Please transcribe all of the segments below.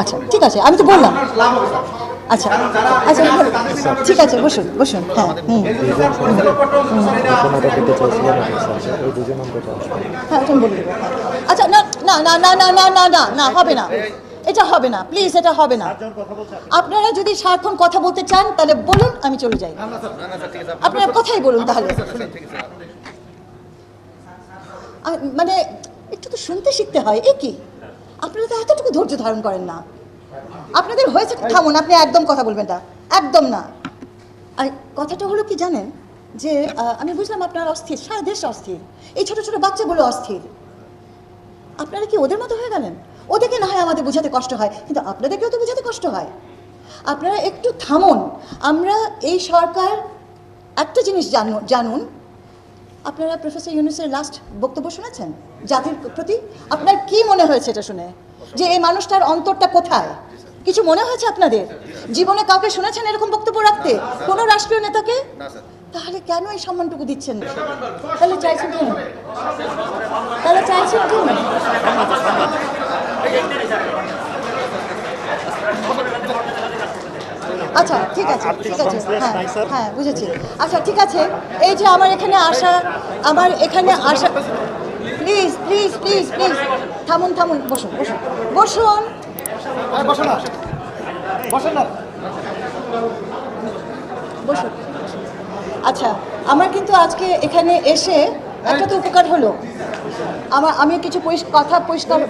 আচ্ছা ঠিক আছে, আমি তো বললাম। আচ্ছা আচ্ছা ঠিক আছে, বসুন বসুন হ্যাঁ হ্যাঁ হ্যাঁ। আচ্ছা না না না না না না না না না, হবে না। এটা হবে না প্লিজ এটা হবে না। আপনারা যদি সারাক্ষণ কথা বলতে চান, তাহলে বলুন, আমি চলে যাই। আপনারা কথাই বলুন তাহলে। মানে একটু তো শুনতে শিখতে হয়, এ কি? আপনারা তো এতটুকু ধৈর্য ধারণ করেন না। আপনাদের হয়েছে থামুন, আপনি একদম কথা বলবেন না। একদম না। আর কথাটা হলো কি জানেন? যে আমি বুঝলাম আপনার অস্থির, সারা দেশ অস্থির। এই ছোট ছোট বাচ্চাগুলো অস্থির। আপনারা কি ওদের মতো হয়ে গেলেন? ওদেরকে না হয় আমাদের বোঝাতে কষ্ট হয়, কিন্তু আপনাদেরকেও তো বোঝাতে কষ্ট হয়। আপনারা একটু থামুন। আমরা এই সরকার একটা জিনিস জানুন জানুন আপনারা প্রফেসর ইউনুসের লাস্ট বক্তব্য শুনেছেন? জাতির প্রতি? আপনার কি মনে হয়েছে এটা শুনে? যে এই মানুষটার অন্তরটা কোথায়? কিছু মনে হয়েছে আপনাদের? জীবনে কাউকে শুনেছেন এরকম বক্তব্য রাখতে? কোনো রাষ্ট্রীয় নেতাকে? তাহলে কেন এই সম্মানটুকু দিচ্ছেন তাহলে চাইছেন কেন তাহলে চাইছেন কেন আচ্ছা ঠিক আছে ঠিক আছে হ্যাঁ হ্যাঁ বুঝেছি। আচ্ছা ঠিক আছে এই যে আমার এখানে আসা আমার এখানে আসা প্লিজ প্লিজ প্লিজ প্লিজ থামুন থামুন বসুন বসুন বসুন। বসুন। আচ্ছা আমার কিন্তু আজকে এখানে এসে একটা তো উপকার হলো। আমার আমি কিছু কথা পরিষ্কার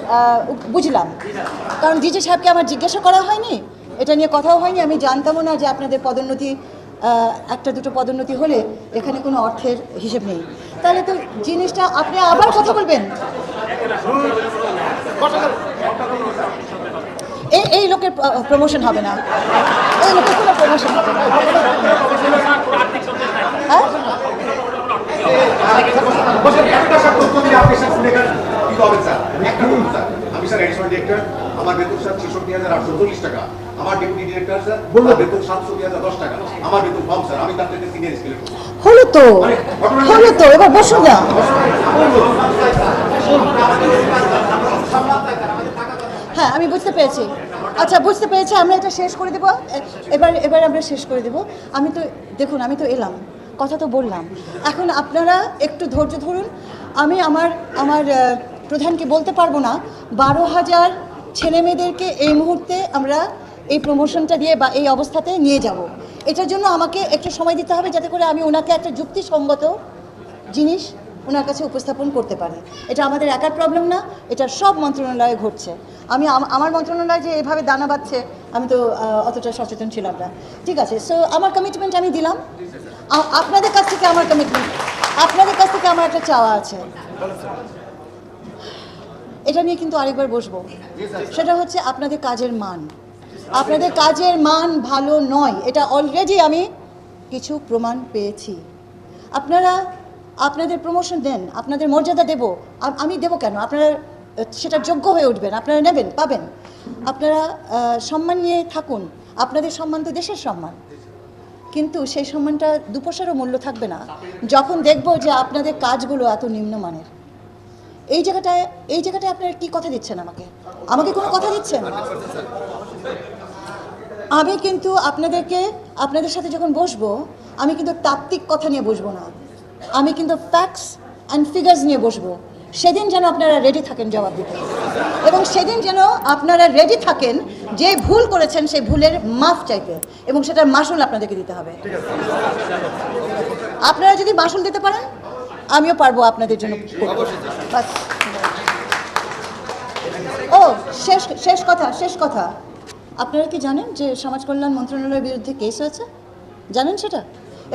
বুঝলাম। কারণ ডিজে সাহেবকে আমার জিজ্ঞাসা করা হয়নি? এটা নিয়ে কথাও হয়নি, আমি জানতামও না যে আপনাদের পদোন্নতি একটা দুটো পদোন্নতি হলে এখানে কোনো অর্থের হিসেব নেই। তাহলে তো জিনিসটা আপনি আবার কথা বলবেন। এই এই লোকের প্রমোশন হবে না। এই লোকের কোনো প্রমোশন হবে না। হ্যাঁ বসেন একটা স্যার তথ্য দিয়ে আপনি স্যার শুনে গেলেন কি হবে স্যার একটা তথ্য স্যার আমি স্যার এডিশনাল ডিরেক্টর আমার বেতন স্যার ছেষট্টি হাজার আটশো চল্লিশ টাকা। আমার ডেপুটি ডিরেক্টর স্যার বললাম বেতন সাতষট্টি হাজার দশ টাকা। আমার বেতন কম স্যার। আমি তার থেকে সিনিয়র স্কেলে হলো তো। হলো তো। এবার বসুন না হ্যাঁ আমি বুঝতে পেরেছি। আচ্ছা বুঝতে পেরেছি। আমরা এটা শেষ করে দেবো। এবার এবার আমরা শেষ করে দেবো। আমি তো দেখুন আমি তো এলাম। কথা তো বললাম। এখন আপনারা একটু ধৈর্য ধরুন। আমি আমার আমার প্রধানকে বলতে পারব না, বারো হাজার ছেলে মেয়েদেরকে এই মুহূর্তে আমরা এই প্রমোশনটা দিয়ে বা এই অবস্থাতে নিয়ে যাব। এটার জন্য আমাকে একটু সময় দিতে হবে যাতে করে আমি ওনাকে একটা যুক্তিসঙ্গত জিনিস ওনার কাছে উপস্থাপন করতে পারি। এটা আমাদের একার প্রবলেম না, এটা সব মন্ত্রণালয়ে ঘটছে। আমি আমার মন্ত্রণালয় যে এভাবে দানা বাচ্ছে আমি তো অতটা সচেতন ছিলাম না। ঠিক আছে সো আমার কমিটমেন্ট আমি দিলাম। আপনাদের কাছ থেকে আমার কমিটমেন্ট আপনাদের কাছ থেকে আমার একটা চাওয়া আছে। এটা নিয়ে কিন্তু আরেকবার বসবো। সেটা হচ্ছে আপনাদের কাজের মান। আপনাদের কাজের মান ভালো নয়, এটা অলরেডি আমি কিছু প্রমাণ পেয়েছি। আপনারা, আপনাদের প্রমোশন দেন, আপনাদের মর্যাদা দেব। আমি দেব কেন? আপনারা সেটা যোগ্য হয়ে উঠবেন, আপনারা নেবেন, পাবেন। আপনারা সম্মান নিয়ে থাকুন। আপনাদের সম্মান তো দেশের সম্মান। কিন্তু সেই সম্মানটা দুপয়সারও মূল্য থাকবে না। যখন দেখব যে আপনাদের কাজগুলো এত নিম্নমানের। এই জায়গাটায় এই জায়গাটায় আপনারা কি কথা দিচ্ছেন আমাকে? আমাকে কোনো কথা দিচ্ছেন? আমি কিন্তু আপনাদেরকে, আপনাদের সাথে যখন বসবো, আমি কিন্তু তাত্ত্বিক কথা নিয়ে বসবো না। আমি কিন্তু ফ্যাক্টস অ্যান্ড ফিগার্স নিয়ে বসবো। সেদিন যেন আপনারা রেডি থাকেন জবাব দিতে। এবং সেদিন যেন আপনারা রেডি থাকেন যে ভুল করেছেন, সেই ভুলের মাফ চাইতে। এবং সেটার মাসুল আপনাদেরকে দিতে হবে। আপনারা যদি মাসুল দিতে পারেন আমিও পারব আপনাদের জন্য। ও শেষ শেষ কথা শেষ কথা। আপনারা কি জানেন যে সমাজ কল্যাণ মন্ত্রণালয়ের বিরুদ্ধে কেস হয়েছে? জানেন সেটা?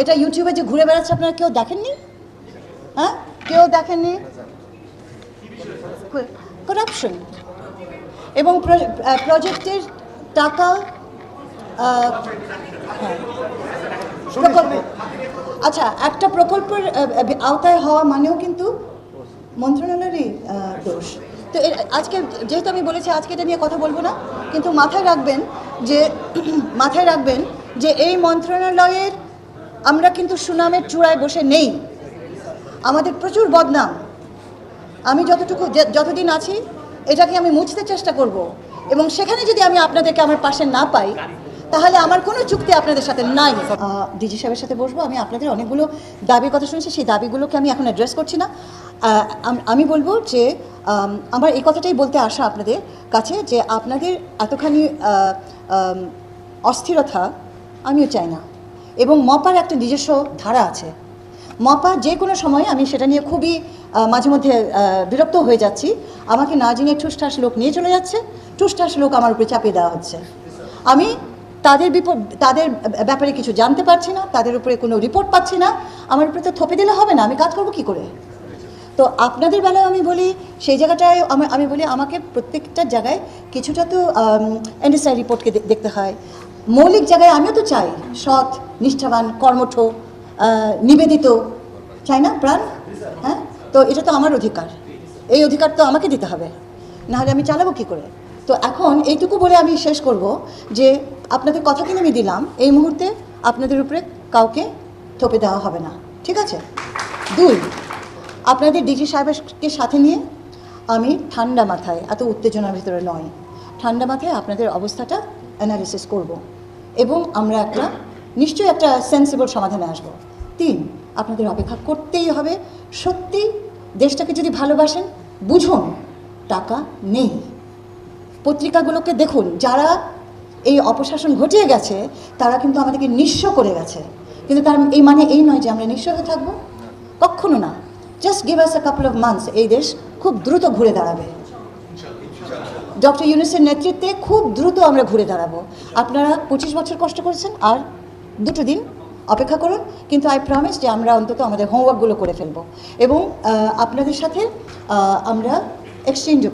এটা ইউটিউবে যে ঘুরে বেড়াচ্ছে আপনারা কেউ দেখেননি? হ্যাঁ? কেউ দেখেননি? করাপশন এবং প্রজেক্টের টাকা হ্যাঁ। প্রকল্প আচ্ছা একটা প্রকল্পের আওতায় হওয়া মানেও কিন্তু মন্ত্রণালয়েরই দোষ। তো আজকে যেহেতু আমি বলেছি, আজকে এটা নিয়ে কথা বলব না, কিন্তু মাথায় রাখবেন যে, মাথায় রাখবেন যে এই মন্ত্রণালয়ের আমরা কিন্তু সুনামের চূড়ায় বসে নেই। আমাদের প্রচুর বদনাম। আমি যতটুকু যতদিন আছি, এটাকে আমি মুছতে চেষ্টা করব। এবং সেখানে যদি আমি আপনাদেরকে আমার পাশে না পাই তাহলে আমার কোনো চুক্তি আপনাদের সাথে নাই ডিজি সাহেবের সাথে বসবো, আমি আপনাদের অনেকগুলো দাবির কথা শুনেছি, সেই দাবিগুলোকে আমি এখন অ্যাড্রেস করছি না। আমি বলব যে আমার এই কথাটাই বলতে আসা আপনাদের কাছে যে আপনাদের এতখানি অস্থিরতা আমিও চাই না। এবং মপার একটা নিজস্ব ধারা আছে। মপা যে কোনো সময় আমি সেটা নিয়ে খুবই মাঝে মধ্যে বিরক্ত হয়ে যাচ্ছি। আমাকে না জেনে ঠুসঠাস লোক নিয়ে চলে যাচ্ছে, ঠুসঠাস লোক আমার উপরে চাপিয়ে দেওয়া হচ্ছে। আমি তাদের বিপদ তাদের ব্যাপারে কিছু জানতে পারছি না, তাদের উপরে কোনো রিপোর্ট পাচ্ছি না, আমার উপরে তো থপে দিলে হবে না, আমি কাজ করব কী করে? তো আপনাদের বেলায় আমি বলি, সেই জায়গাটায় আমি বলি আমাকে প্রত্যেকটা জায়গায় কিছুটা তো এনএসআই রিপোর্টকে দেখতে হয়। মৌলিক জায়গায় আমিও তো চাই, সৎ, নিষ্ঠাবান, কর্মঠ নিবেদিত, চাই না প্রাণ? হ্যাঁ? তো এটা তো আমার অধিকার, এই অধিকার তো আমাকে দিতে হবে, নাহলে আমি চালাবো কী করে? তো এখন এইটুকু বলে আমি শেষ করব যে আপনাদের কথা কিনে আমি দিলাম, এই মুহূর্তে আপনাদের উপরে কাউকে থপে দেওয়া হবে না, ঠিক আছে? দুই, আপনাদের ডিজি সাহেবকে সাথে নিয়ে আমি ঠান্ডা মাথায়, এত উত্তেজনার ভিতরে নয়, ঠান্ডা মাথায় আপনাদের অবস্থাটা অ্যানালিসিস করব এবং আমরা একটা, নিশ্চয়ই একটা সেন্সিবল সমাধানে আসব। তিন, আপনাদের অপেক্ষা করতেই হবে, সত্যি দেশটাকে যদি ভালোবাসেন, বুঝুন, টাকা নেই। পত্রিকাগুলোকে দেখুন, যারা এই অপশাসন ঘটিয়ে গেছে, তারা কিন্তু আমাদেরকে নিঃস্ব করে গেছে। কিন্তু তার এই মানে এই নয় যে আমরা নিঃস্ব হয়ে থাকব? কখনো না। Just give us a couple of months এই দেশ খুব দ্রুত ঘুরে দাঁড়াবে। ডক্টর ইউনুসের নেতৃত্বে খুব দ্রুত আমরা ঘুরে দাঁড়াবো। আপনারা পঁচিশ বছর কষ্ট করেছেন, আর দুটো দিন অপেক্ষা করুন, কিন্তু আই প্রমিস যে আমরা অন্তত আমাদের হোমওয়ার্কগুলো করে ফেলব। এবং আপনাদের সাথে আমরা এক্সচেঞ্জ